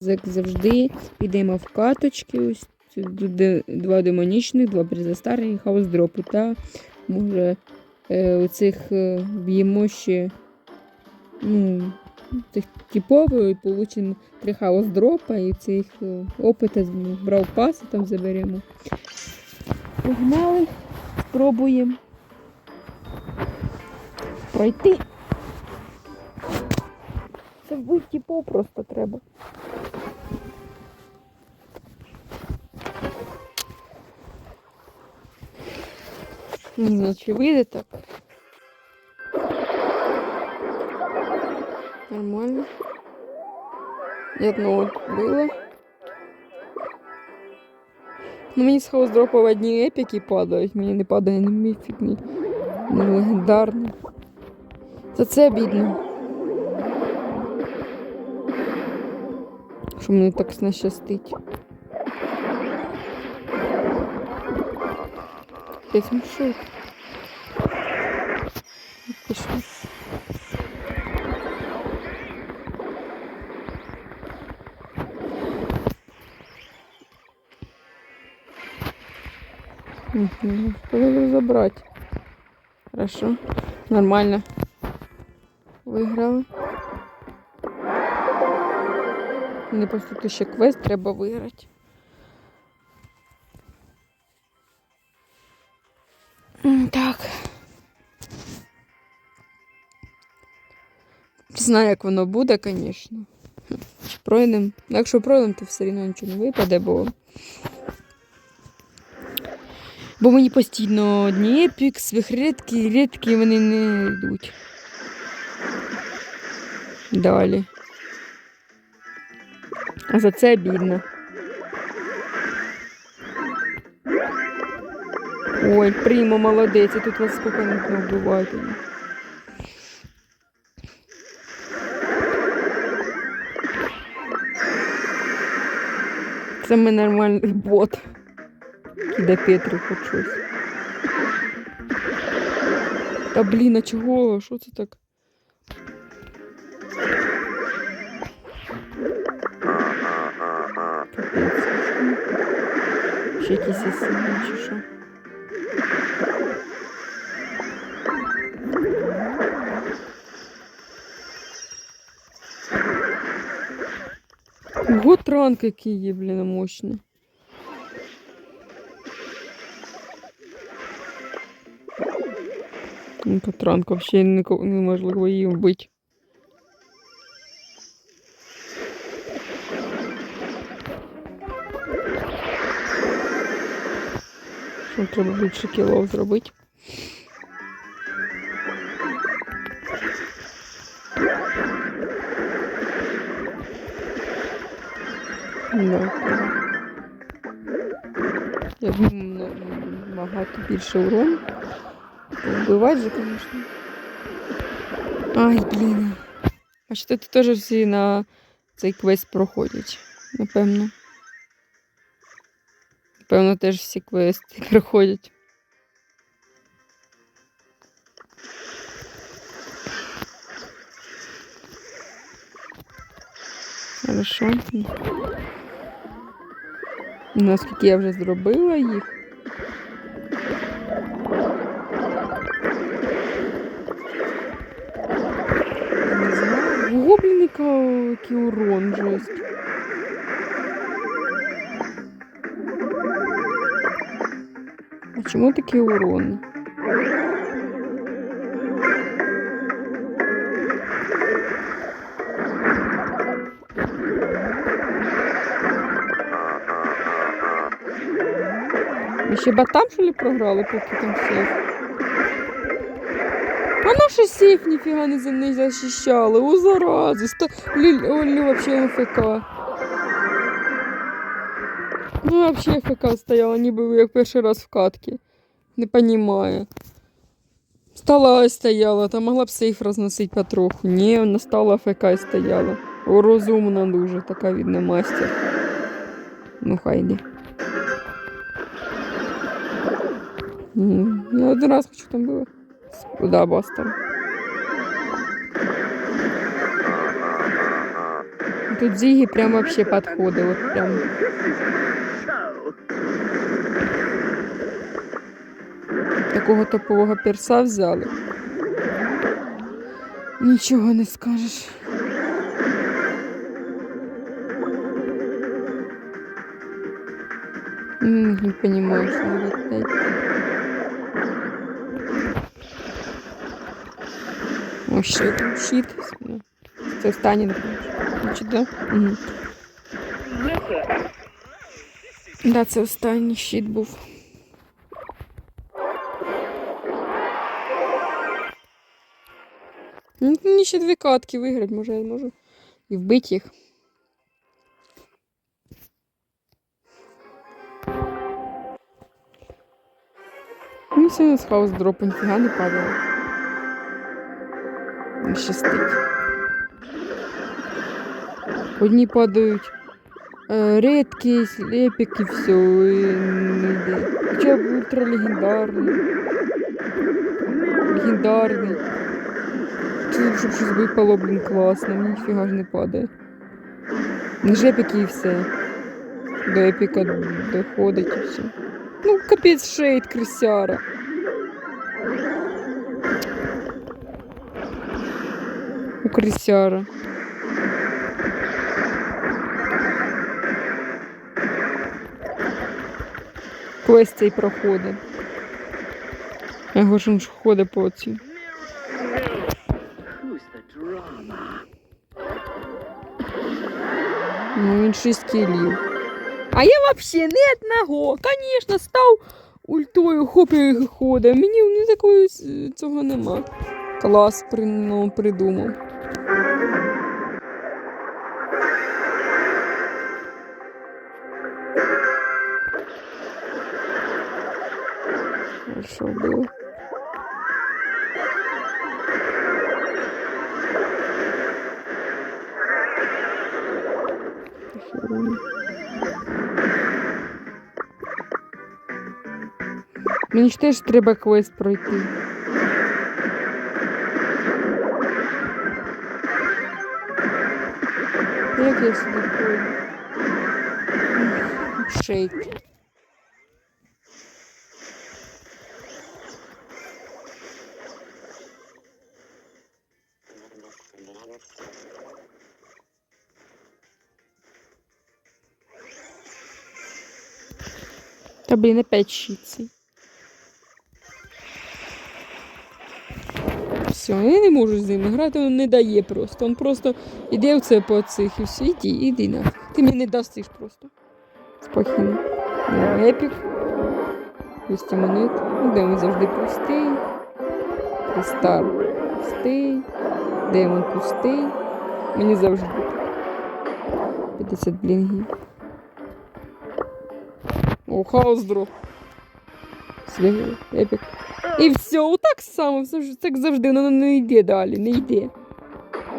Як завжди, підемо в каточки. Ось тут два демонічних, два призастарних хаус-дропу. Та може е, оцих е, б'ємо ще ну, цих типових получимо три хаус-дропа і цих е, опита брав паси там заберемо. Погнали, спробуємо пройти. Це вбив типов просто треба. Не знаю, чи вийде так. Нормально. Я одного было. Ну мені з хаус-дропа одні епіки падають, мені не падає ні міфік, ні, ні легендарний. За це бідно. Що мені так нащастить. Десь мішок. Пішли. Угу. Надо забрать. Хорошо. Нормально. Виграли. Мені просто ще квест треба виграти. Знаю, як воно буде, звісно. Пройдемо. Якщо пройдемо, то все одно нічого не випаде, бо. Бо мені постійно одні епік, свихрідки, рідкі вони не йдуть. Далі. А за це бідно. Ой, примо молодець, тут вас не вбивають. Ми нормальний бот. Киде Петру хоч щось. Та блін, а чого? Що це так? Ще якісь сім'ї чи що? Ого, транк який є, блін, мощний. Ну, Катранка взагалі нико- неможливо її вбити. Що треба більше кілов зробити. Да. Я б м, набагато більше урон. Вбивати же, звісно. Ай, блін. А що тут теж всі на цей квест проходять, напевно. Напевно, теж всі квести проходять. Хорошо. Наскільки я вже зробила їх. Не знаю. Гобліника який урон жесть. А чому такий урон? Ми ще батам, що ли, програли, поки там сейф? А наши сейф ніфіга не не захищали. У зарази. Сто... Ліль... Олі вообще ЛФК. Ну, вообще ФК стояла, ніби як перший раз в катці. Не понімаю. Стала стояла, та могла б сейф розносити потроху. Ні, вона стала ФК стояла. О, розумна дуже, така видно мастер. Ну, хай йде. Я один раз хочу там было. Да, Бастер. Тут Зігі прям вообще підходить. От прям. Такого топового перса взяли. Нічого не скажеш. Не понимаю, что надо О, щит, щит. Це напевно. Значить, да? Угу. Да, це останній щит був. Ну, Мені ще дві катки виграти, може я зможу і вбити їх. Ну, все, з хаус дропу ніфіга не падало. Не щастить. Одні падають е, рідкість, епік і все. Хоча б ультралегендарний. Легендарний. Чи щоб щось випало, блін, класно, ніфіга ж не падає. Не ж і все. До епіка доходить і все. Ну, капець шейд крисяра. У крисяра. Квест цей проходить. Його ж ходить по. Who's? Ну, він 6 кілів. А я вообще не одного. Конечно, став ультою хоп і ходить. Мені не такої цього нема. Клас ну, придумав. Хорошо було. Мені ж теж треба квест пройти. Як я сюди пройду? Шейк. Та блін, опять щитці. Все, я не можу з ним грати, він не дає просто. Він просто іде в це по цих і все. Іди, іди нафіг. Ти мені не дастиш просто. Спокійно. Епік. 200 монет. Ну, Демон завжди пустий. Кристар пустий. Демон пустий. Мені завжди. 50 блінгів. О, хаос дроп. Свій епік. І все, отак само, так завжди, воно не йде далі, не йде.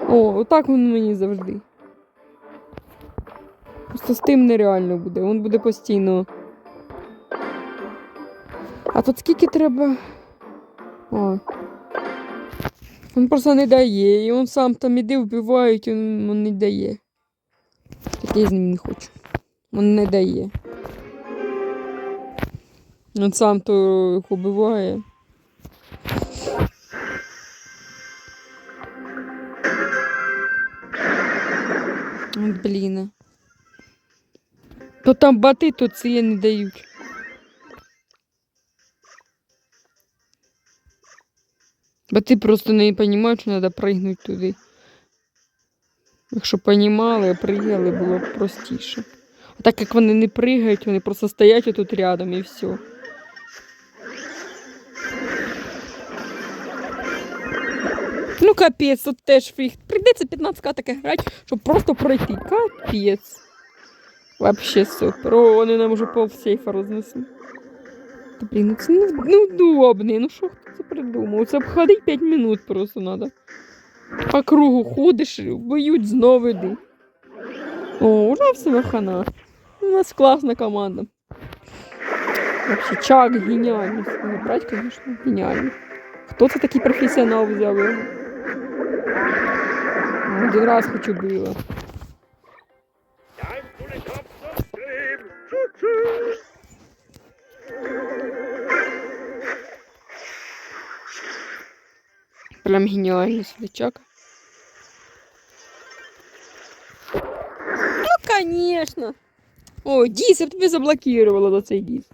О, отак воно мені завжди. Просто з тим нереально буде, він буде постійно. А тут скільки треба. О. Він просто не дає, і він сам там іде, вбивають, він, він не дає. Так я з ним не хочу. Він не дає. Він сам то їх убиває. От, блін. То там бати, то це не дають. Бати просто не розуміють, що треба пригнути туди. Якщо понімали, пригали, було б простіше. А так як вони не пригають, вони просто стоять отут рядом і все. Ну, капець, тут теж фіг. Прийдеться 15 таке грати, щоб просто пройти. Капець. Вообще супер. О, вони нам уже пол сейфа рознесли. Та блін, ну це не, ну, удобний. Ну що придумав. Це ходить 5 минут просто треба. По кругу ходиш, воюють знову йди. О, уже все хана. У нас класна команда. Вообще Чак геніальний. Брать, звісно, геніальний. Хто це такий професіонал взяв? Один раз хочу було. Прям геніальний свічак. Ну, конечно. О, Діс, я тебе заблокувала за цей Діс.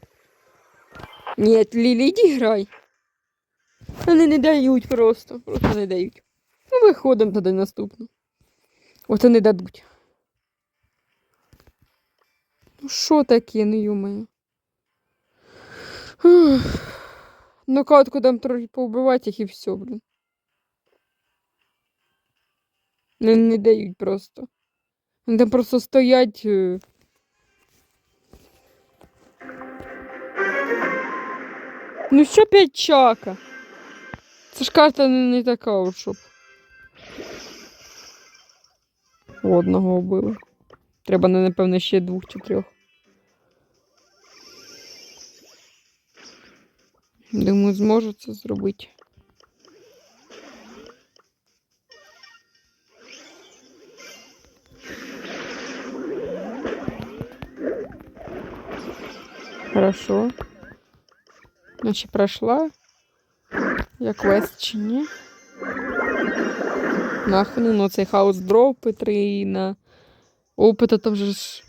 Ні, Лілі, іди грай. Вони не дають просто, просто не дають. Ну, виходимо тоді наступну. От вони дадуть. Ну, що таке, ну юмою. Ну, катку там трохи повбивати їх і все, блін. Не, не дають просто. Вони там просто стоять. е. Ну що п'ять чака? Це ж карта не, не така, от щоб. Одного вбили. Треба, напевно, ще двох чи трьох. Думаю, зможу це зробити. Хорошо. Значить, пройшла. Я квест чи ні? Нахрен, ну цей хаос дропи три опита там же ж.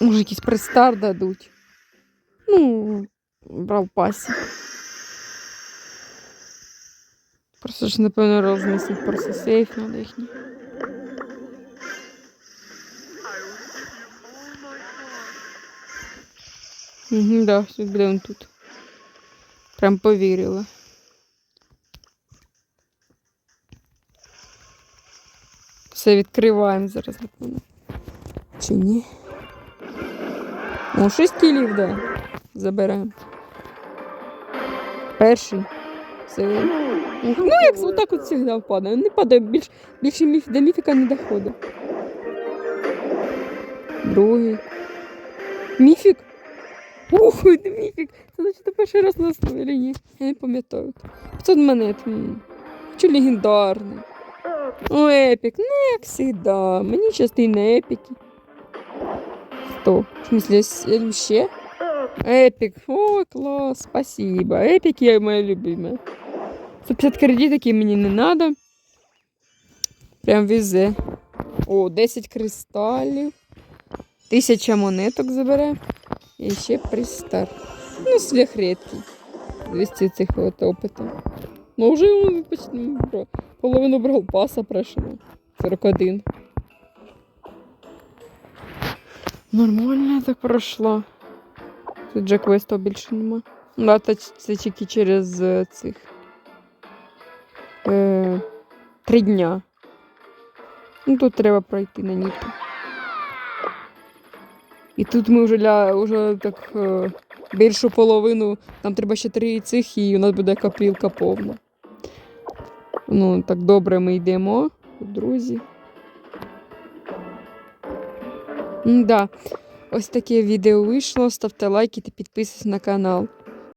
Може, якийсь престар дадуть. Ну, брав пасі. Просто ж, напевно, розмістить просто сейф надо їхній. Угу, да, все буде он тут. Прям повірила. Все відкриваємо зараз, напевно. Чи ні? О, шість кілів, да. Забираємо. Перший. Ух, Ну, як отак от завжди впадає. Не падає, більш, більше міф, до міфіка не доходить. Другий. Міфік? Ух, це міфік. Це значить перший раз на. Ні, я не пам'ятаю. 500 монет. Чи легендарний. О, епік. Ну, як завжди. Мені частина епіки. Сто. В смысле, с- э, ще? Епік. О, клас, спасибо. Епік я моя любима. 150 кредиток мені не надо. Прям везе. О, 10 кристалів. 1000 монеток забере. І ще пристар. Ну, слег редкий. 200 цих от опита. Ну, вже ну, половину брав паса пройшло. 41. Нормально так пройшло. Тут же квесту більше нема. Та ч- це тільки через е, цих. Е, три дня. Ну, тут треба пройти на ніку. І тут ми вже, для вже так е, більшу половину, нам треба ще три цих, і у нас буде копілка повна. Ну, так добре ми йдемо, друзі. Да. Ось таке відео вийшло. Ставте лайки та підписуйтесь на канал.